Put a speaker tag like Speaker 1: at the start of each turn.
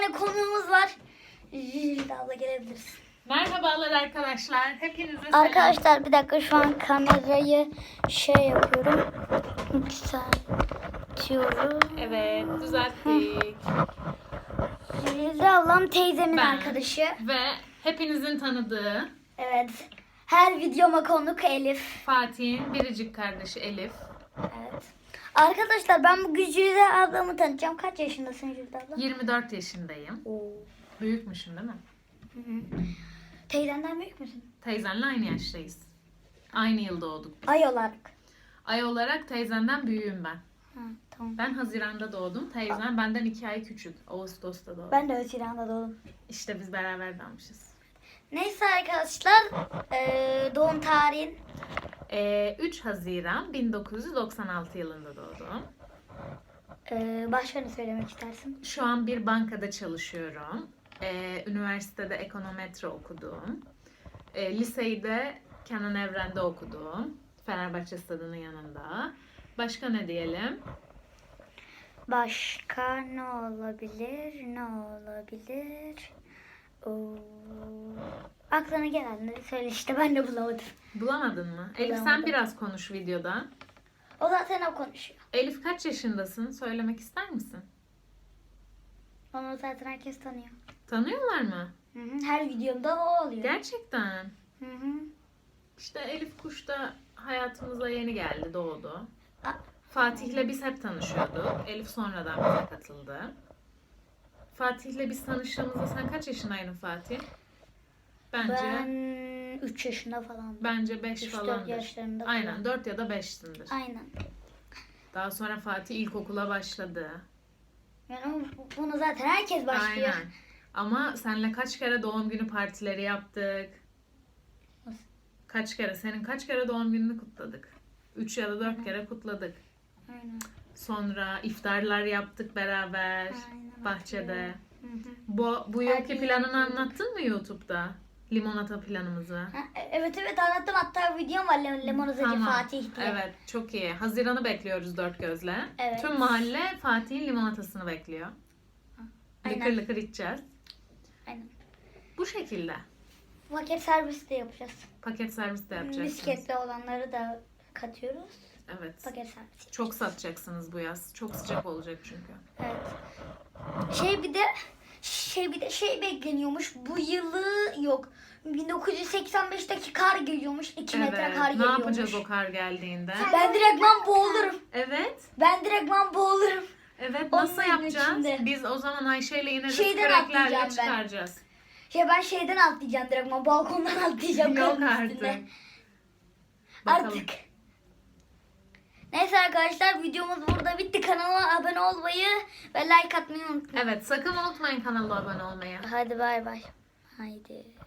Speaker 1: tane konuğumuz var. Jülide abla gelebilirsin.
Speaker 2: Merhabalar arkadaşlar. Hepinize selam.
Speaker 1: Arkadaşlar bir dakika şu an kamerayı şey yapıyorum. Yükseltiyorum.
Speaker 2: Evet, düzelttik.
Speaker 1: Jülide ablam teyzemin
Speaker 2: Ben.
Speaker 1: arkadaşı.
Speaker 2: Ve hepinizin tanıdığı
Speaker 1: Evet. Her videoma konuk Elif.
Speaker 2: Fatih'in biricik kardeşi Elif.
Speaker 1: Evet. Arkadaşlar ben bugün Jülide ablamı tanıtacağım. Kaç yaşındasın Jülide abla?
Speaker 2: 24 yaşındayım.
Speaker 1: Oo.
Speaker 2: Büyükmüşüm değil mi?
Speaker 1: Hı hı. Teyzenden büyük müsün?
Speaker 2: Teyzenle aynı yaştayız. Aynı yıl doğduk.
Speaker 1: Ay olarak.
Speaker 2: Ay olarak teyzenden büyüğüm ben.
Speaker 1: Ha, tamam.
Speaker 2: Ben Haziran'da doğdum. Teyzem benden 2 ay küçük. Ağustos'ta doğdu.
Speaker 1: Ben de Haziran'da doğdum.
Speaker 2: İşte biz beraber doğmuşuz.
Speaker 1: Neyse arkadaşlar eee, doğum tarihin
Speaker 2: Ee, 3 Haziran 1996 yılında doğdum.
Speaker 1: eee başka ne söylemek istersin?
Speaker 2: Şu an bir bankada çalışıyorum. Ee, üniversitede ekonometre okudum. Ee, liseyi de Kenan Evren'de okudum. Fenerbahçe stadının yanında. Başka ne diyelim?
Speaker 1: Başka ne olabilir? Ne olabilir? Oo. Aklına gelenleri söyle işte ben de bulamadım.
Speaker 2: Bulamadın mı? Elif sen
Speaker 1: Bulamadım.
Speaker 2: biraz konuş videoda.
Speaker 1: O zaten o konuşuyor.
Speaker 2: Elif kaç yaşındasın? Söylemek ister misin?
Speaker 1: Onu zaten herkes tanıyor.
Speaker 2: Tanıyorlar mı?
Speaker 1: Hı hı, Her videomda o oluyor.
Speaker 2: Gerçekten.
Speaker 1: Hı hı.
Speaker 2: İşte Elif Kuş da hayatımıza yeni geldi, doğdu. Fatih'le biz hep tanışıyorduk. Elif sonradan bize katıldı. Fatih'le biz tanıştığımızda sen kaç yaşındaydın Fatih? Bence
Speaker 1: Ben 3 yaşında falan.
Speaker 2: bence 5
Speaker 1: 3-4
Speaker 2: falandır.
Speaker 1: yaşlarında
Speaker 2: Aynen
Speaker 1: falan.
Speaker 2: 4 ya da 5'sindir.
Speaker 1: Aynen.
Speaker 2: Daha sonra Fatih ilkokula başladı.
Speaker 1: Yani bunu zaten herkes başlıyor.
Speaker 2: Aynen. Ama senle kaç kere doğum günü partileri yaptık.
Speaker 1: Nasıl?
Speaker 2: Kaç kere? Senin kaç kere doğum gününü kutladık? 3 ya da 4 kere kutladık.
Speaker 1: Aynen.
Speaker 2: Sonra iftarlar yaptık beraber
Speaker 1: Aynen,
Speaker 2: bahçede.
Speaker 1: Hı hı.
Speaker 2: Bu bu yılki planını
Speaker 1: yapıyorduk.
Speaker 2: anlattın mı YouTube'da? Limonata planımızı.
Speaker 1: Ha, evet evet anlattım hatta videom var Lemon Limonatacı Fatih diye.
Speaker 2: Evet, çok iyi. Haziran'ı bekliyoruz dört gözle.
Speaker 1: Evet.
Speaker 2: Tüm mahalle Fatih'in limonatasını bekliyor.
Speaker 1: Aynen.
Speaker 2: Lıkır lıkır içeceğiz.
Speaker 1: Aynen.
Speaker 2: Bu şekilde.
Speaker 1: Paket servis de yapacağız.
Speaker 2: Paket servis de yapacaksınız.
Speaker 1: Bisikletli olanları da katıyoruz.
Speaker 2: Evet.
Speaker 1: Paket servis.
Speaker 2: Çok satacaksınız bu yaz. Çok sıcak olacak çünkü.
Speaker 1: Evet. Şey bir de şey bir de şey bekleniyormuş. Bu yılı yok. 1985'teki kar geliyormuş. 2 metre
Speaker 2: Evet.
Speaker 1: kar
Speaker 2: Ne
Speaker 1: geliyormuş.
Speaker 2: yapacağız o kar geldiğinde?
Speaker 1: Ben direktman boğulurum.
Speaker 2: Evet.
Speaker 1: Ben direktman boğulurum.
Speaker 2: Evet.
Speaker 1: Onun
Speaker 2: Nasıl yapacağız?
Speaker 1: içinde.
Speaker 2: Biz o zaman Ayşe ile ineriz.
Speaker 1: Şeyden
Speaker 2: küreklerle
Speaker 1: atlayacağım ben.
Speaker 2: çıkaracağız.
Speaker 1: Şey ben şeyden atlayacağım direktman. Balkondan atlayacağım.
Speaker 2: Yok
Speaker 1: karın
Speaker 2: artık. Bakalım.
Speaker 1: Artık. Neyse arkadaşlar videomuz burada bitti. Kanala abone olmayı ve like atmayı unutmayın.
Speaker 2: Evet sakın unutmayın kanala abone olmayı.
Speaker 1: Hadi bay bay. Haydi.